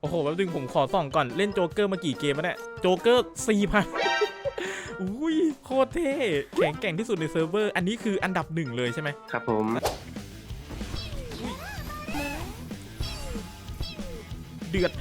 โอ้โหแป๊บนึงผมขอส่องก่อนเล่นโจ๊กเกอร์มากี่เกมแล้วเนี่ยโจ๊กเกอร์สี่พันอุ้ยโคตรเท่แข็งแกร่งที่สุดในเซิร์ฟเวอร์ อันนี้คืออันดับหนึ่งเลยใช่ไหมครับผมเดือด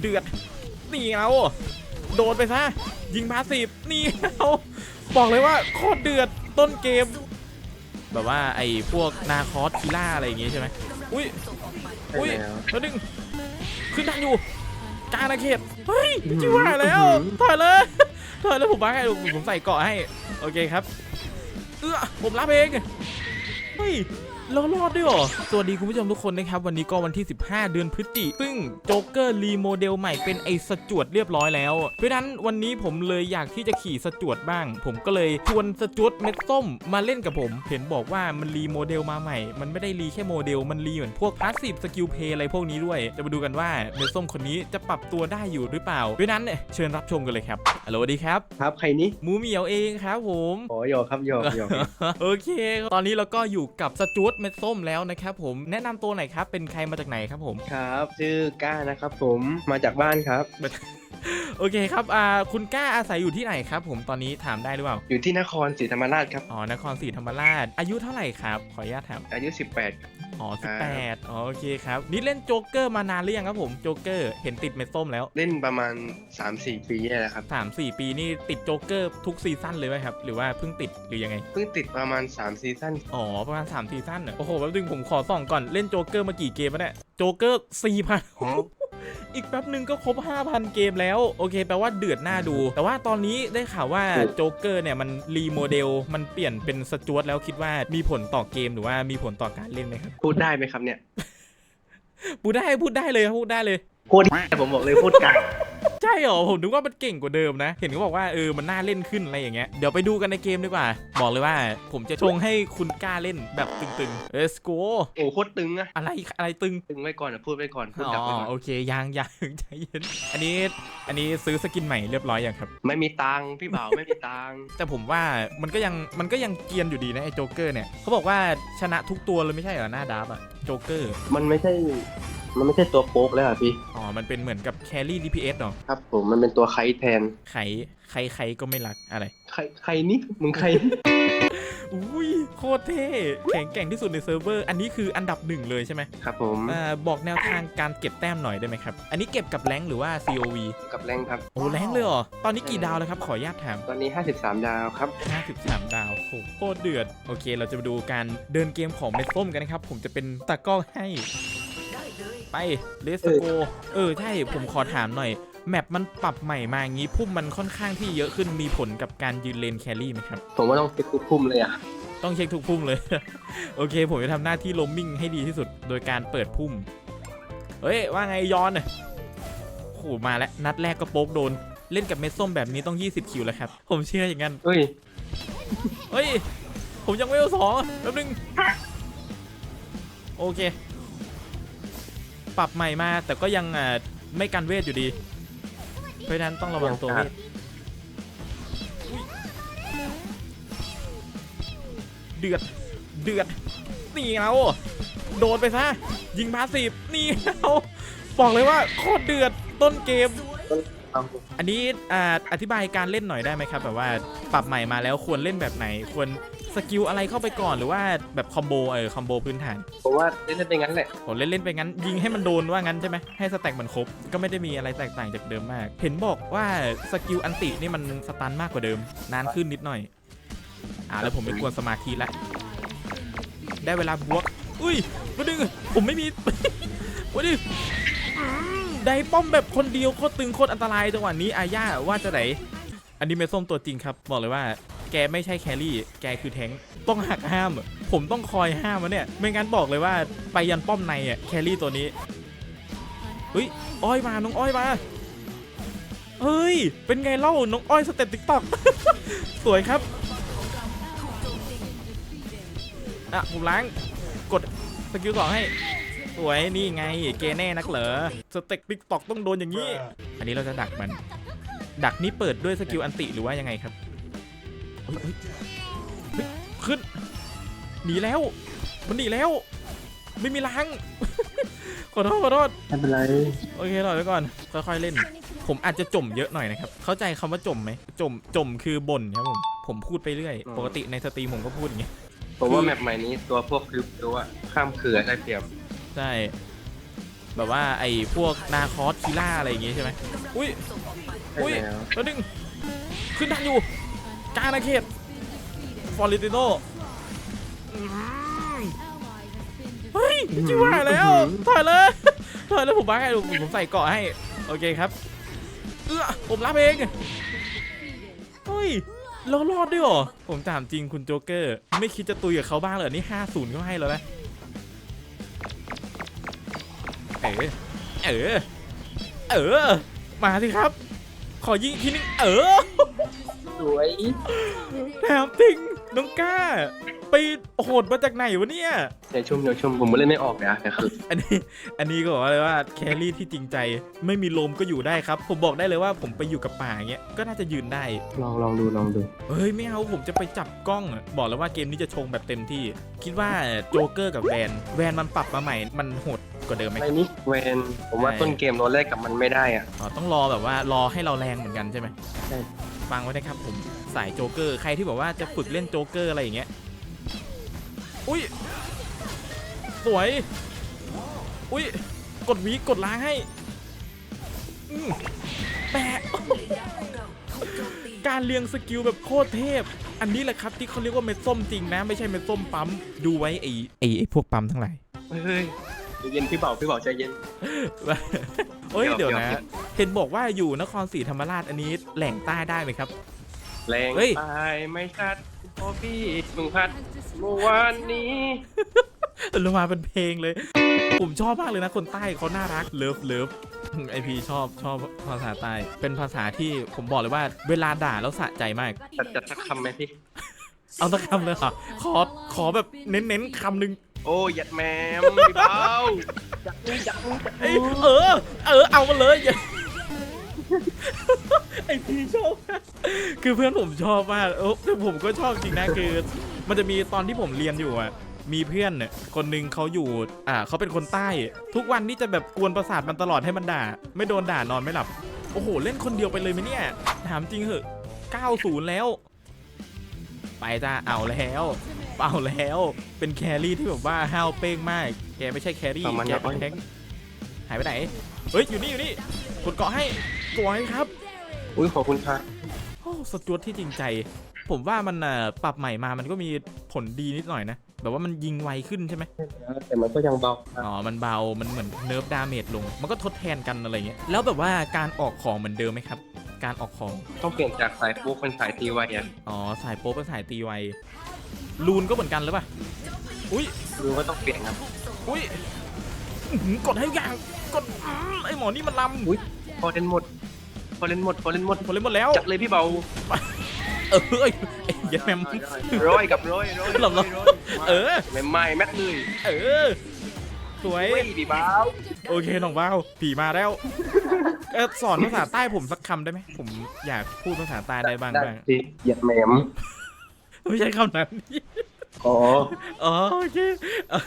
เดือดนี่เอาโดนไปซะยิงพาสีฟนี่เอาบอกเลยว่าโคตรเดือดต้นเกม แบบว่าไอ้พวกนาคอสคิล่าอะไรอย่างงี้ใช่ไหมอุ้ยอุ้ยใช่แล้วแล้วดึง ขึ้นทางอยู่กลางอาณาเขตเฮ้ยจิ๋วหายแล้วถอยเลยถอยแล้วผมบ้าไงผมใส่เกาะให้ โอเคครับเออผมรับเองเฮ้ย เรารอดด้วยเหรอ สวัสดีคุณผู้ชมทุกคนนะครับ วันนี้ก็วันที่ 15 เดือนพฤศจิซึ่งโจ๊กเกอร์รีโมเดลใหม่เป็นไอ้สจวดเรียบร้อยแล้ว เพราะฉะนั้นวันนี้ผมเลยอยากที่จะขี่สจวดบ้าง ผมก็เลยชวนสจวดเม็ดส้มมาเล่นกับผม เห็นบอกว่ามันรีโมเดลมาใหม่ มันไม่ได้รีแค่โมเดล มันรีเหมือนพวกพาสซีฟสกิลเพย์อะไรพวกนี้ด้วย จะมาดูกันว่าเม็ดส้มคนนี้จะปรับตัวได้อยู่หรือเปล่า เพราะฉะนั้นเนี่ยเชิญรับชมกันเลยครับฮัลโหลสวัสดีครับ ครับใครนี่หมูเหมียวเองครับผม อ๋อโยกครับโยกโยกโอเค ตอนนี้เราก็อยู่กับสจวตเม็ดส้มแล้วนะครับผมแนะนำตัวหน่อยครับเป็นใครมาจากไหนครับผมครับ ชื่อก้านะครับผมมาจากบ้านครับโอเคครับอ่าคุณกล้าอาศัยอยู่ที่ไหนครับ ผมตอนนี้ถามได้หรือเปล่า อยู่ที่นครศรีธรรมราชครับ อ๋อ นครศรีธรรมราช อายุเท่าไหร่ครับ ขออนุญาตถาม อายุ 18 อ๋อ18อ๋อโอเคครับ นี่เล่นโจ๊กเกอร์มานานหรือยังครับผมโจ๊กเกอร์เห็นติดเม็ดส้มแล้วเล่นประมาณ 3-4 ปีนี่แหละครับ3 4ปีนี่ติดโจ๊กเกอร์ทุกซีซั่นเลยไหมครับ หรือว่าเพิ่งติดหรือยังไง เพิ่งติดประมาณ 3 ซีซั่นอ๋อ ประมาณ3ซีซั่นเหรอโอ้โหแป๊บนึงผมขอส่องก่อนเล่นโจ๊กเกอร์มากี่เกมแล้วเนี่ยโจ๊กเกอร์4,000 อีกแป๊บหนึ่งก็ครบ 5,000 เกมแล้ว โอเค แปลว่าเดือดหน้าดู แต่ว่าตอนนี้ได้ข่าวว่าโจ๊กเกอร์เนี่ย มันรีโมเดล มันเปลี่ยนเป็นสจวตแล้วคิดว่ามีผลต่อเกมหรือว่ามีผลต่อการเล่นไหมครับ พูดได้ไหมครับเนี่ย พูดได้พูดได้เลยครับพูดได้เลย พูดผมบอกเลยพูดกัน ใช่เหรอผมนึกว่ามันเก่งกว่าเดิมนะ เห็นเขาบอกว่าเออมันน่าเล่นขึ้นอะไรอย่างเงี้ยเดี๋ยวไปดูกันในเกมดีกว่า บอกเลยว่าผมจะชงให้คุณกล้าเล่นแบบตึงๆ let's go โอ้โคตรตึงอะอะไรอะไรตึง ตึงไว้ก่อนอะพูดไว้ก่อนพูดอ๋ดักไว้อก่อนโอเคยังยังใจเย็นอันนี้อันนี้ซื้อสกินใหม่เรียบร้อยยังครับ ไม่มีตังค์พี่บ่าวไม่มีตังค์แต่ผมว่ามันก็ยังมันก็ยังเกรียนอยู่ดีนะไอ้โจ๊กเกอร์เนี่ยเขาบอกว่าชนะทุกตัวเลยไม่ใช่เหรอหน้าดับอะโจ๊กเกอร์ มันไม่ใช่ มันไม่ใช่ตัวโป๊กแล้วอะพี่ อ๋อ มันเป็นเหมือนกับแครี่ DPS เนาะครับผมมันเป็นตัวไคแทนไขใครใครก็ไม่รักอะไร ใครใครนี่มึงใคร อุ้ยโคตรเท่แข็งแกร่งที่สุดในเซิร์ฟเวอร์ อันนี้คืออันดับหนึ่งเลยใช่ไหมครับผมอ่าบอกแนวทางการเก็บแต้มหน่อยได้ไหมครับ อันนี้เก็บกับแรงค์หรือว่า COV กับแรงครับ โอ้แรงค์เลยเหรอ ตอนนี้กี่ดาวแล้วครับ ขออนุญาตถาม ตอนนี้ 53 ดาวครับ 53 ดาวโหโคตรเดือด โอเค เราจะมาดูการเดินเกมของเมดส้มกันนะครับ ผมจะเป็นตากล้องให้ ไปเลสโกเออใช่ผมขอถามหน่อย แมปมันปรับใหม่มาอย่างนี้พุ่มมันค่อนข้างที่เยอะขึ้นมีผลกับการยืนเลนแครี่ไหมครับ ผมว่าต้องเช็คทุกพุ่มเลยอะต้องเช็คทุกพุ่มเลย โอเค ผมจะทำหน้าที่ลมมิ่งให้ดีที่สุดโดยการเปิดพุ่ม เฮ้ย ว่าไงย้อนน่ะโหมาแล้วนัดแรกก็โป๊กโดน เล่นกับเม็ดส้มแบบนี้ต้อง 20 คิวแล้วครับ ผมเชื่ออย่างนั้นเฮ้ยเฮ้ยผมยังไม่เอาสองแป๊บนึงโอเค ปรับใหม่มา แต่ก็ยังอ่าไม่กันเวทอยู่ดี เพราะนั้นต้องระวังตัวเวทเดือด เดือด นี่เอาโดนไปซะ ยิงพาสีฟนี่เอาบอกเลยว่าโคตรเดือดต้นเกม อันนี้อ่าอธิบายการเล่นหน่อยได้ไหมครับ แบบว่าปรับใหม่มาแล้วควรเล่นแบบไหน ควร สกิลอะไรเข้าไปก่อนหรือว่าแบบคอมโบเออคอมโบพื้นฐานผมว่าเล่นๆไปงั้นแหละ ผมเล่นๆไปงั้น ยิงให้มันโดนว่างั้นใช่ไหมให้สแต็กมันครบก็ไม่ได้มีอะไรแตกต่างจากเดิมมาก เห็นบอกว่าสกิลอันตินี่มันสตันมากกว่าเดิม นานขึ้นนิดหน่อยอ่าแล้วผมไปกวนสมาธิละได้เวลาบวก อุ้ยมาดึงผมไม่มี มาดึงอืมได้ป้อมแบบคนเดียวโคตรตึงโคตรอันตรายจังหวะนี้อาญาว่าจะไหนอันนี้เมส้มตัวจริงครับบอกเลยว่า แกไม่ใช่แครี่ แกคือแทงต้องหักห้าม ผมต้องคอยห้ามมันเนี่ย ไม่งั้นบอกเลยว่าไปยันป้อมในอะแครี่ตัวนี้เฮ้ย อ้อยมา น้องอ้อยมา เฮ้ย เป็นไงเล่า น้องอ้อยสเต็ปติ๊กต็อกสวยครับ อะ ผมล้าง กดสกิลสองให้ สวย นี่ไง เกแน่นักเหรอ สเต็ปติ๊กต็อกต้องโดนอย่างนี้ อันนี้เราจะดักมัน ดักนี้เปิดด้วยสกิลอันติหรือว่ายังไงครับ ขึ้น หนีแล้ว มันหนีแล้ว ไม่มีล้าง ขอโทษขอโทษไม่เป็นไรโอเครอไว้ก่อน ค่อยๆเล่น ผมอาจจะจมเยอะหน่อยนะครับ เข้าใจคำว่าจมไหมจมจมคือบ่นครับผม ผมพูดไปเรื่อย ปกติในสตรีมผมก็พูดอย่างงี้ผมว่าแมปใหม่นี้ตัวพวกคลิปตัวข้ามเขื่อนได้เปรียบใช่ แบบว่าไอ้พวกนาคอสคีล่าอะไรอย่างงี้ใช่ไหมอุ้ยใช่อุ้ยแล้วแล้วนึง ขึ้นทันอยู่ กลางอาณาเขตฟอร์ลิติโนเฮ้ยจิ๋วหายแล้วถอยเลยถอยแล้วผมบ้าไงผมใส่เกาะให้ โอเคครับเออผมรับเองเฮ้ยเรารอดด้วยเหรอ ผมถามจริงคุณโจ๊กเกอร์ ไม่คิดจะตุยกับเขาบ้างเหรอ นี่ 5-0ก็ให้แล้วนะ เออ เออ เออ มาสิครับ ขอยิงอีกทีนึง เออ สวยแถมจริงน้องก้า ไปโหดมาจากไหนวะเนี่ยเดี๋ยวชุ่มเดี๋ยวชุ่มผมไม่เล่นไม่ออกเลยอะแต่คืออันนี้อันนี้ก็บอกเลยว่าแครี่ที่จริงใจไม่มีลมก็อยู่ได้ครับ ผมบอกได้เลยว่าผมไปอยู่กับป่าอย่างเงี้ยก็น่าจะยืนได้ ลองลองดูลองดู เฮ้ยไม่เอาผมจะไปจับกล้องอะบอกแล้วว่าเกมนี้จะชงแบบเต็มที่ คิดว่าโจเกอร์กับแวนแวนมันปรับมาใหม่มันโหดกว่าเดิมไหมในนี้เวนผมว่าใช่ต้นเกมเราแรกกับมันไม่ได้อะอ๋อต้องรอแบบว่ารอให้เราแรงเหมือนกันใช่ไหมใช่ ฟังไว้นะครับผมสายโจ๊กเกอร์ใครที่บอกว่าจะฝึกเล่นโจ๊กเกอร์อะไรอย่างเงี้ยอุ้ยสวยอุ้ยกดวีกดล้างให้แปะการเรียงสกิลแบบโคตรเทพ อันนี้แหละครับที่เขาเรียกว่าเม็ดส้มจริงนะ ไม่ใช่เม็ดส้มปั๊มดูไว้ไอ้ไอ้ไอ้พวกปั๊มทั้งหลายเฮ้ยเย็นพี่เบาพี่เบาใจเย็นเฮ้ยเดี๋ยวนะ เดี๋ยวเห็นบอกว่าอยู่นครศรีธรรมราชอันนี้แหล่งใต้ได้ไหมครับ แรงเฮ้ย ตายไม่ชัดพอพี่มึงพัดเมื่อวานนี้ ลงมาเป็นเพลงเลย ผมชอบมากเลยนะคนใต้เขาน่ารักเลิฟเลิฟไอพีชอบชอบภาษาใต้ เป็นภาษาที่ผมบอกเลยว่า เวลาด่าแล้วสะใจมาก จัดจัดสักคำไหมพี่ เอาสักคำเลยเหรอขอขอแบบเน้นๆคำหนึ่งโอ้ยยัดแมมพี่เบาจักนี่จักนี่จักเอ้ยนี่เออ เออเอามาเลยอย่า ไอพีชอบมากคือเพื่อนผมชอบมากเออแต่ผมก็ชอบจริงนะคือ มันจะมีตอนที่ผมเรียนอยู่อะมีเพื่อนเนี่ยคนหนึ่งเขาอยู่ อ่าเขาเป็นคนใต้ ทุกวันนี่จะแบบกวนประสาทมันตลอดให้มันด่า ไม่โดนด่านอนไม่หลับ โอ้โห เล่นคนเดียวไปเลยไหมเนี่ย ถามจริงเหอะ 90 แล้ว ไปจ้าเอาแล้วเอาแล้ว เป็นแครี่ที่แบบว่าห้าวเป้งมาก แกไม่ใช่แครี่ประมาณแกนั้นเป็นแทงค์หายไปไหน เฮ้ย อยู่นี่อยู่นี่กดเกาะให้ สวยครับอุ้ยขอบคุณค่ะโอ้สจวตที่จริงใจ ผมว่ามันอะปรับใหม่มามันก็มีผลดีนิดหน่อยนะ แบบว่ามันยิงไวขึ้นใช่ไหมแต่มันก็ยังเบาครับอ๋อ มันเบา มันเหมือนเนิร์ฟดาเมจลง มันก็ทดแทนกันอะไรเงี้ย แล้วแบบว่าการออกของเหมือนเดิมไหมครับ การออกของ ต้องเปลี่ยนจากสายปุ๊กเป็นสายตีไวอะอ๋อ สายโป๊เป็นสายตีไวลูนก็เหมือนกันหรือเปล่า อุ้ยดูว่าต้องเปลี่ยนครับ อุ้ยอื้อหือกดให้ทุกอย่าง กดอื้อไอหมอนี่มันลำอุ้ยพ อเล่นหมดพอเล่นหมดพอเล่นหมดผมเล่นหมดแล้ว จัดเลยพี่เบาเออเอ้ยไอ้เหี้ยัดแมม ร้อยกับร้อยร้อยหลบหลบร้ยเออ ไม่ไม่แม็กเลยเออ สวยเฮ้ยพี่เบาโอเคน้องบ้าวผีมาแล้วเออสอนภาษาใต้ผมสักคำได้ไหม ผมอยากพูดภาษาใต้ได้บ้างได้บ้างสิเหยียดแหมมไม่ใช่คำนั้น อ๋ออ๋อโอเคเอา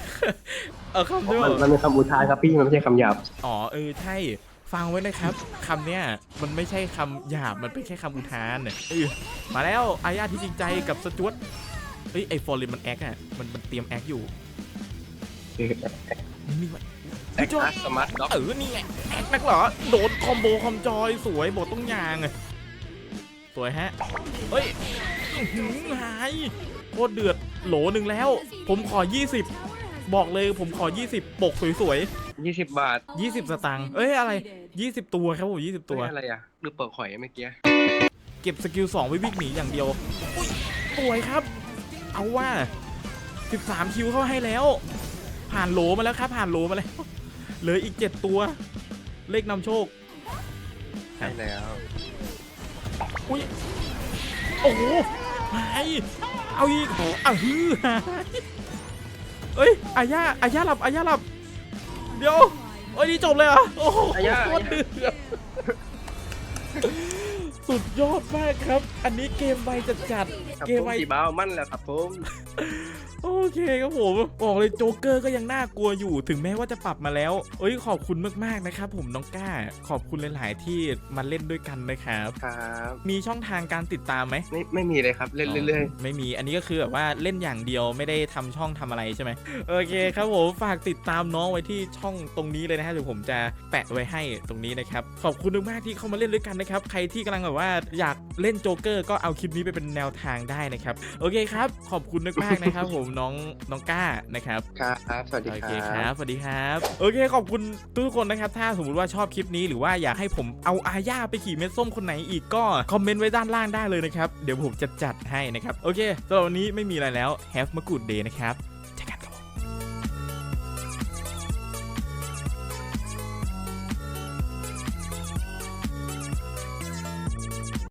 เอาคำด้วยมันมันเป็นคำอุทานครับพี่มันไม่ใช่คำหยาบ อ๋อเออใช่ ฟังไว้นะครับคำเนี้ยมันไม่ใช่คำหยาบมันเป็นแค่คำอุทานน่ะเออมาแล้วอาญาที่จริงใจกับสจวตเฮ้ยไอฟอร์เรนมันแอคอะมันมันเตรียมแอคอยู่นี่มันแอคอาร์สมาร์ทด็อกเออนี่ไงแอคนักเหรอโดนคอมโบคอมจอยสวยบอกต้องยางอะสวยฮะเฮ้ยอื้อหือหายโคตรเดือดโหลหนึ่งแล้ว ผมขอ 20 บอกเลยผมขอ 20 ปกสวยๆยี่สิบบาท20 สตังค์ เอ้ยอะไร 20 ตัวครับผม20 ตัวไม่อะไรอะหรือเปิดข่อยเมื่อกี้ เก็บสกิล2ไว้วิ่งหนีอย่างเดียวอุ้ยสวยครับ เอาว่า 13 คิวเข้าให้แล้ว ผ่านโหลมาแล้วครับผ่านโหลมาแล้วเหลืออีก 7 ตัว เลขนำโชค ใช่แล้ว อุ้ย โอ้โหหายเอาอีกอะฮือหาย เอ้ยอาญาอาญาหลับอาญาหลับ เดี๋ยวเอ้ยนี่จบเลยเหรอโอ้โหอาญา โคตรเดือดสุดยอดมากครับ อันนี้เกมไวจัดจัดครับเกผมมไว้สีบ้าวมั่นแล้วครับผม โอเคครับผมบอกเลยโจ๊กเกอร์ก็ยังน่ากลัวอยู่ ถึงแม้ว่าจะปรับมาแล้ว เอ้ยขอบคุณมากๆนะครับผมน้องก้า ขอบคุณหลายๆที่มาเล่นด้วยกันนะครับ ครับมีช่องทางการติดตามไหมไม่ไม่มีเลยครับเล่นเรื่อยไม่มีอันนี้ก็คือแบบว่าเล่นอย่างเดียวไม่ได้ทำช่องทำอะไรใช่ไหมโอเคครับผมฝากติดตามน้องไว้ที่ช่องตรงนี้เลยนะฮะเดี๋ยวผมจะแปะไว้ให้ตรงนี้นะครับขอบคุณมากๆที่เข้ามาเล่นด้วยกันนะครับใครที่กำลังแบบว่าอยากเล่นโจ๊กเกอร์ก็เอาคลิปนี้ไปเป็นแนวทางได้นะครับโอเคครับ ขอบคุณมากๆนะครับผมน้องน้องก้านะครับๆครับ สวัสดีโอคเคครัรับบ สวัสดีครับ โอเคขอบคุณทุกคนนะครับ ถ้าสมมติว่าชอบคลิปนี้หรือว่าอยากให้ผมเอาอาญาไปขี่เม็ดส้มคนไหนอีกก็ คอมเมนต์ไว้ด้านล่างได้เลยนะครับ เดี๋ยวผมจะจัดให้นะครับ โอเคสำหรับวันนี้ไม่มีอะไรแล้ว Have a good day นะครับ